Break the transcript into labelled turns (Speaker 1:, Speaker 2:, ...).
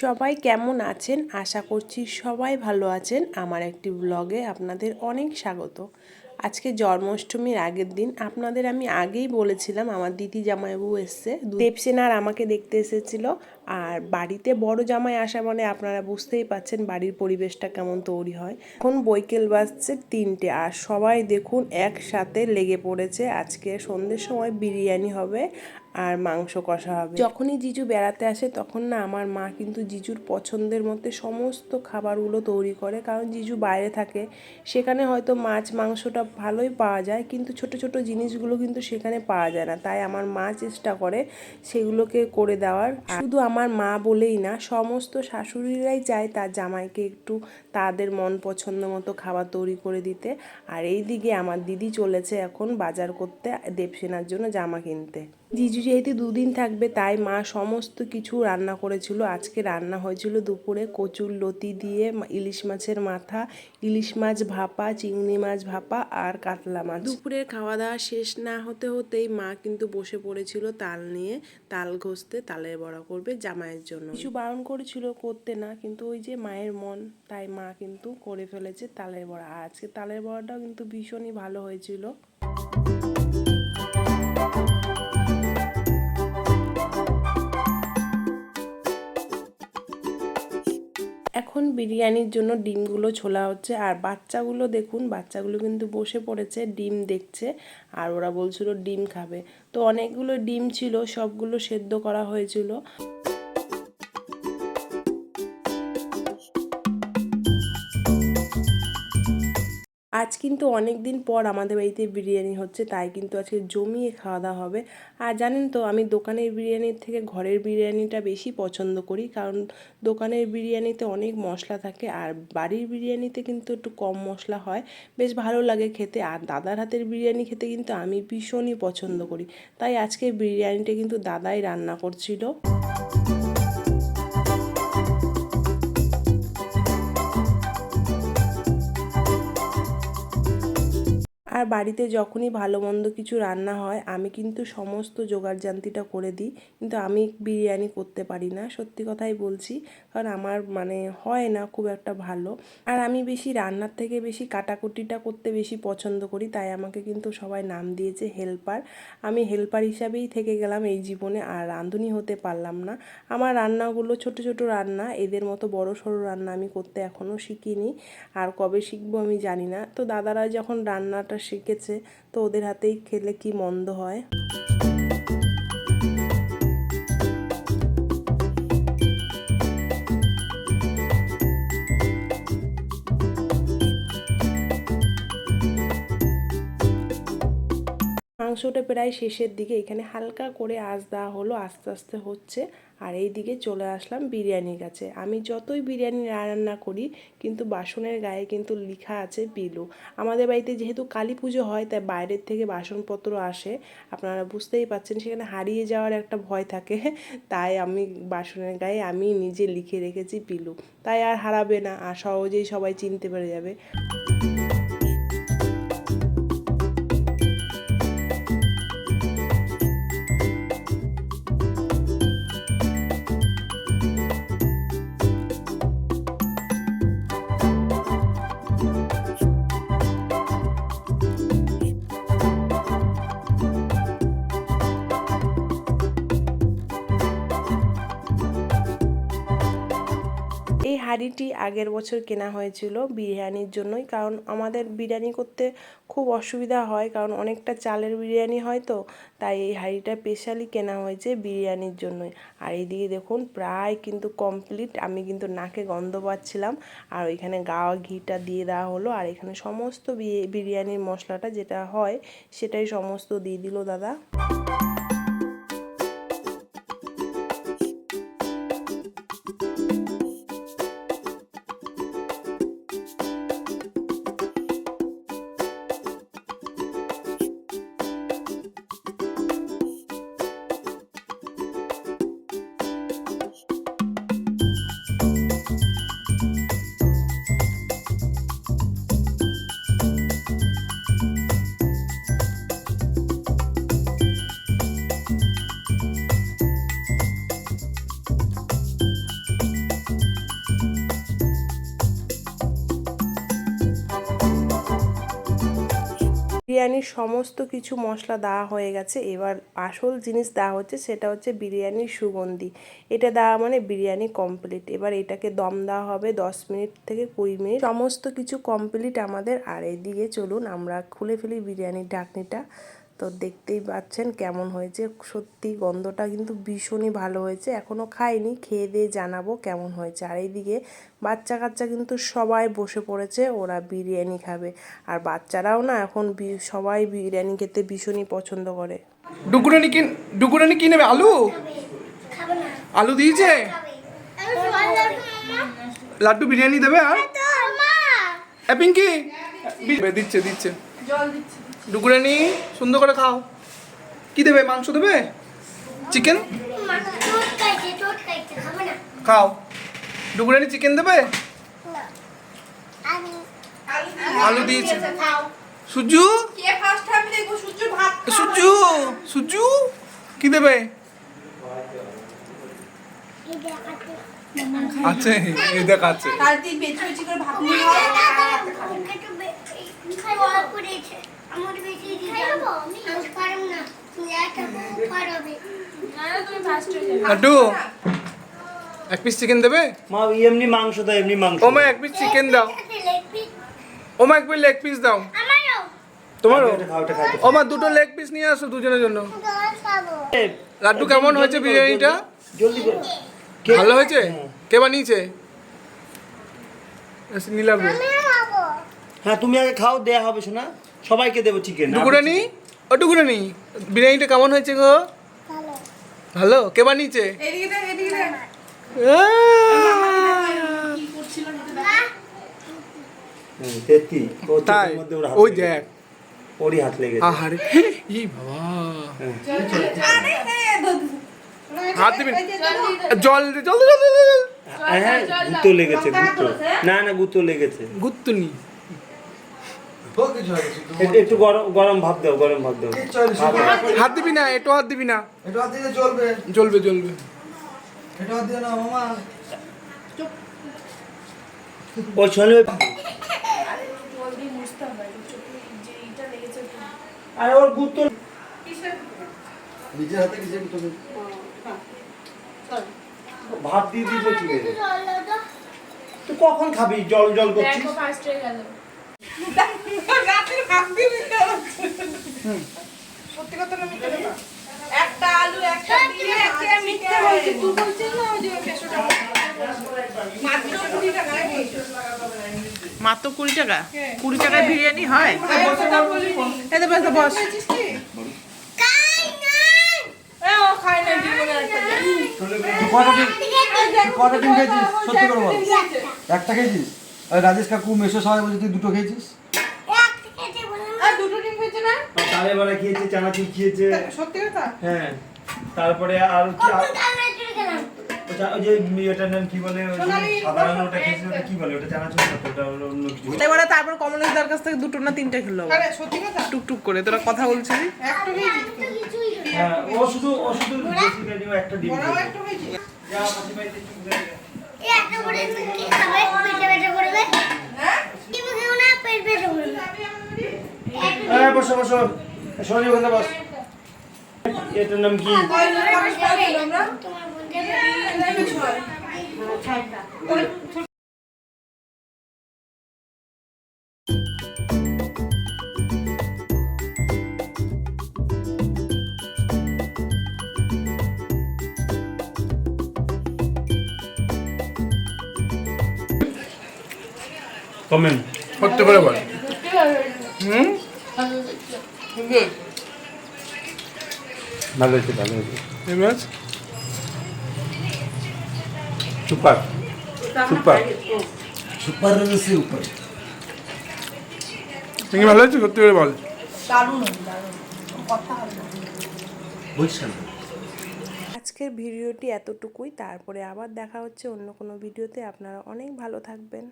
Speaker 1: সবাই কেমন আছেন? আশা করছি সবাই ভালো আছেন। আমার একটি ব্লগে আপনাদের অনেক স্বাগত। আজকে জন্মাষ্টমীর আগের দিন আপনাদের আমি আগেই বলেছিলাম, আমার দিদি জামাইবাবু এসছে দেবসেনার আমাকে দেখতে এসেছিল, আর বাড়িতে বড় জামাই আসা মানে আপনারা বুঝতেই পাচ্ছেন বাড়ির পরিবেশটা কেমন তৈরি হয়। এখন বৈকেল বাজছে তিনটে, আর সবাই দেখুন একসাথে লেগে পড়েছে, আজকে সন্ধ্যের সময় বিরিয়ানি হবে আর মাংস কষা হবে। যখনই জিজু বেড়াতে আসে, তখন না আমার মা কিন্তু জিজুর পছন্দের মধ্যে সমস্ত খাবারগুলো তৈরি করে। কারণ জিজু বাইরে থাকে, সেখানে হয়তো মাছ, মাংসটা ভালোই পাওয়া যায়, কিন্তু ছোট ছোট জিনিসগুলো কিন্তু সেখানে পাওয়া যায় না। তাই আমার মা চেষ্টা করে সেগুলোকে করে দেওয়ার। শুধু আমার মা বলেই না, সমস্ত শাশুড়িরাই চায় তার জামাইকে একটু তাদের মন পছন্দ মতো খাবার তৈরি করে দিতে। আর এই দিকে আমার দিদি চলেছে এখন বাজার করতে, দেবসেনার জন্য জামা কিনতে। জিজু যেহেতু দুদিন থাকবে তাই মা সমস্ত কিছু রান্না করেছিল। আজকে রান্না হয়েছিল দুপুরে কচুর লতি দিয়ে ইলিশ মাছের মাথা ইলিশ মাছ ভাপা চিংড়ি মাছ ভাপা আর কাতলা মাছ। দুপুরের খাওয়া দাওয়া শেষ না হতে হতেই মা কিন্তু বসে পড়েছিল তাল নিয়ে তাল ঘষতে তালের বড়া করবে জামাইয়ের জন্য। কিছু বারণ করেছিল করতে না কিন্তু ওই যে মায়ের মন তাই মা কিন্তু করে ফেলেছে তালের বড়া। আর আজকে তালের বড়াটাও কিন্তু ভীষণই ভালো হয়েছিল। এখন বিরিয়ানির জন্য ডিমগুলো ছোলা হচ্ছে। আর বাচ্চাগুলো দেখুন, বাচ্চাগুলো কিন্তু বসে পড়েছে, ডিম দেখছে, আর ওরা বলছিল ডিম খাবে। তো অনেকগুলো ডিম ছিল, সবগুলো সেদ্ধ করা হয়েছিল। আজ কিন্তু অনেক দিন পর আমাদের বাড়িতে বিরিয়ানি হচ্ছে, তাই কিন্তু আজকে জমিয়ে খাওয়া দাওয়া হবে। আর জানেন তো, আমি দোকানের বিরিয়ানির থেকে ঘরের বিরিয়ানিটা বেশি পছন্দ করি, কারণ দোকানের বিরিয়ানিতে অনেক মশলা থাকে, আর বাড়ির বিরিয়ানিতে কিন্তু একটু কম মশলা হয়, বেশ ভালো লাগে খেতে। আর দাদার হাতের বিরিয়ানি খেতে কিন্তু আমি ভীষণই পছন্দ করি, তাই আজকে বিরিয়ানিটা কিন্তু দাদাই রান্না করছিল। আর বাড়িতে যখনই ভালো মন্দ কিছু রান্না হয়, আমি কিন্তু সমস্ত জোগাড়জান্তিটা করে দিই। কিন্তু আমি বিরিয়ানি করতে পারি না, সত্যি কথাই বলছি। কারণ আমার মানে হয় না খুব একটা ভালো। আর আমি বেশি রান্নার থেকে বেশি কাটাকুটিটা করতে বেশি পছন্দ করি, তাই আমাকে কিন্তু সবাই নাম দিয়েছে হেল্পার। আমি হেল্পার হিসাবেই থেকে গেলাম এই জীবনে, আর রাঁধুনি হতে পারলাম না। আমার রান্নাগুলো ছোট ছোট রান্না, এদের মতো বড় সড়ো রান্না আমি করতে এখনও শিখিনি। আর কবে শিখব আমি জানি না। তো দাদারা যখন রান্নাটা শিখেছে তো ওদের হাতেই খেলে কি মন্দ হয়? মাংসটা প্রায় শেষের দিকে। এখানে হালকা করে আঁচ দেওয়া হলো, আস্তে আস্তে হচ্ছে। আর এই দিকে চলে আসলাম বিরিয়ানির কাছে। আমি যতই বিরিয়ানি রান্না করি, কিন্তু বাসনের গায়ে কিন্তু লেখা আছে বিলু। আমাদের বাড়িতে যেহেতু কালী পুজো হয়, তাই বাইরের থেকে বাসনপত্র আসে। আপনারা বুঝতেই পাচ্ছেন, সেখানে হারিয়ে যাওয়ার একটা ভয় থাকে। তাই আমি বাসনের গায়ে আমি নিজে লিখে রেখেছি বিলু। তাই আর হারাবে না, আর সহজেই সবাই চিনতে পেরে যাবে। হাঁড়িটি আগের বছর কেনা হয়েছিল বিরিয়ানির জন্যই, কারণ আমাদের বিরিয়ানি করতে খুব অসুবিধা হয়, কারণ অনেকটা চালের বিরিয়ানি হয় তো, তাই এই হাঁড়িটা স্পেশালি কেনা হয়েছে বিরিয়ানির জন্যই। আর এইদিকে দেখুন, প্রায় কিন্তু কমপ্লিট আমি কিন্তু নাকে গন্ধ পাচ্ছিলাম, আর ওইখানে গাওয়া ঘিটা দিয়ে দেওয়া হলো, আর এখানে সমস্ত বিরিয়ানির মশলাটা যেটা হয় সেটাই সমস্ত দিয়ে দিল দাদা। বিরিয়ানির সমস্ত কিছু মশলা দেওয়া হয়ে গেছে। এবার আসল জিনিস দেওয়া হচ্ছে সেটা হচ্ছে বিরিয়ানির সুগন্ধি। এটা দেওয়া মানে বিরিয়ানি কমপ্লিট এবার এটাকে দম দেওয়া হবে দশ মিনিট থেকে কুড়ি মিনিট। সমস্ত কিছু কমপ্লিট আমাদের। আর এদিকে চলুন, আমরা খুলে ফেলি বিরিয়ানির ঢাকনিটা। তো দেখতেই পাচ্ছেন কেমন হয়েছে। সত্যি গন্ধটা কিন্তু ভীষণই ভালো হয়েছে। এখনও খাইনি খেয়ে দিয়ে জানাব কেমন হয়েছে। আর এইদিকে বাচ্চা কাচ্চা কিন্তু সবাই বসে পড়েছে ওরা বিরিয়ানি খাবে। আর বাচ্চারাও না এখন বি- সবাই বিরিয়ানি খেতে ভীষণই পছন্দ করে।
Speaker 2: ডুকুরানি কি ডুকুরানি কি নেবে? আলু? আলু দিয়েছে? লাড্ডু বিরিয়ানি দেবে আর?
Speaker 3: তো
Speaker 2: পিঙ্কি? বি- দিচ্ছে। দিচ্ছে। ডুকুরানি সুন্দর করে খাও কি দেবে মাংস দেবে চিকেন খাও ডুকুরানি চিকেন দেবে আলু দিয়েছে সুজু সুজু সুজু কি দেবে আছে এই দেখ আছে
Speaker 4: বেশি করে ভাত নিয়ে
Speaker 3: আমার বেশি আমি? পারব না। তুমি একটা পারবে।
Speaker 2: এক পিস চিকেন দেবে?
Speaker 5: মা এমনি মাংস দাও এমনি মাংস।
Speaker 2: এক পিস চিকেন দাও। ও মা এক পিস লেগ পিস দাও।
Speaker 3: আমারও।
Speaker 2: তোমারও?
Speaker 5: এটা খাও এটা খাও।
Speaker 2: ও মা দুটো লেগ পিস নিয়ে আসো দুজনের জন্য। লাড্ডু কেমন হয়েছে বিরিয়ানিটা?
Speaker 5: জলদি
Speaker 2: ভালো হয়েছে? কে? বানিয়েছে?
Speaker 3: আমিও
Speaker 5: হ্যাঁ তুমি আগে খাও দেয়া হবে শোনা সবাইকে দেবো চিকেন
Speaker 2: ডুকুরানি ও ডুকুরানি বিরিয়ানিটা কেমন হয়েছে গো?
Speaker 3: ভালো।
Speaker 2: ভালো? কে বানিয়েছে?
Speaker 4: এদিকে দেখ এদিকে দেখ। কি করছিল সেটা দেখ।
Speaker 5: তেত্তি ও
Speaker 2: তাই?
Speaker 5: মধ্যে ওর
Speaker 2: ওই দেখ।
Speaker 5: ওরই হাত লেগেছে।
Speaker 2: আহারে ই বাবা।
Speaker 4: আরে হ্যাঁ
Speaker 2: হাত। জল জল জল জল দে।
Speaker 5: হ্যাঁ গুতো লেগেছে গুতো। না না গুতো লেগেছে।
Speaker 2: গুত্তুনি
Speaker 5: একটু- একটু গরম গরম ভাব দাও গরম ভাব দাও।
Speaker 2: হাত দিবি না একটু হাত দিবি না।
Speaker 6: এটা হাত দিলে চলবে
Speaker 2: জ্বলবে জ্বলবে।
Speaker 6: এটা হাত দিয়ে না মামা।
Speaker 4: লেগেছে
Speaker 5: আরে ওর গুতো
Speaker 6: নিজের হাতে নিজে
Speaker 5: ভাব দিয়ে দিব ঠিক আছে তুই কখন খাবি? জল জল করছিস?
Speaker 4: দেখো ফার্স্ট হয়ে গেল। সত্যি কথা না মিথ্যে কথা? একটা আলু একটা দিয়ে একটা মিথ্যে বলছি? তুই বলছিস না ওই যে দেড়শো টাকা মাত্র কুড়ি টাকা নাকি?
Speaker 7: মাত্র কুড়ি টাকা? কুড়ি টাকায় বিরিয়ানি হয়? এতে বস।
Speaker 6: কটা খেয়েছিস? সত্যি করে বল। একটা আর রাজেশ কাকু মেশো সবাই বলছে তুই দুটো খেয়েছিস?
Speaker 4: দুটো ডিম খেয়েছে না?
Speaker 5: তালে বড়া খেয়েছে চানাচুর খেয়েছে।
Speaker 4: সত্যি কথা?
Speaker 5: হ্যাঁ তারপরে আর ওই যে নাম কি বলে ওই সাধারণ ওটা খেয়েছে ওটা কি বলে ওটা চানাচুর না ওটা হলো অন্য কিছু।
Speaker 7: এবারে তারপর কমলেশদার কাছ থেকে দুটো না তিনটে খেলো।
Speaker 4: আরে সত্যি কথা?
Speaker 7: টুকটুক করে তোরা কথা
Speaker 4: একটা খেয়েছিস
Speaker 3: না
Speaker 5: হ্যাঁ ও শুধু ও শুধু একটা ডিম
Speaker 4: বড়াও
Speaker 5: খেয়েছে। যা পাশে বাড়িতে একটু ঘুরে
Speaker 3: এই একটা করে কি খাবে
Speaker 4: হ্যাঁ
Speaker 5: বসো বসো। সোনি ওখানে বস। এটার নাম কি?
Speaker 4: আমরা
Speaker 5: কমেন্ট
Speaker 2: সত্যি করে বল। হুম?
Speaker 5: ভালো হয়েছে ভালো হয়েছে।
Speaker 2: এবার?
Speaker 5: সুপার। সুপার।
Speaker 6: সুপার সে উপর।
Speaker 2: তুমি ভালো হয়েছে সত্যি করে বল।
Speaker 4: দারুণ দারুণ।
Speaker 1: আজকের ভিডিওটি এতটুকুই। তারপরে আবার দেখা হচ্ছে অন্য কোনো ভিডিওতে। আপনারা অনেক ভালো থাকবেন।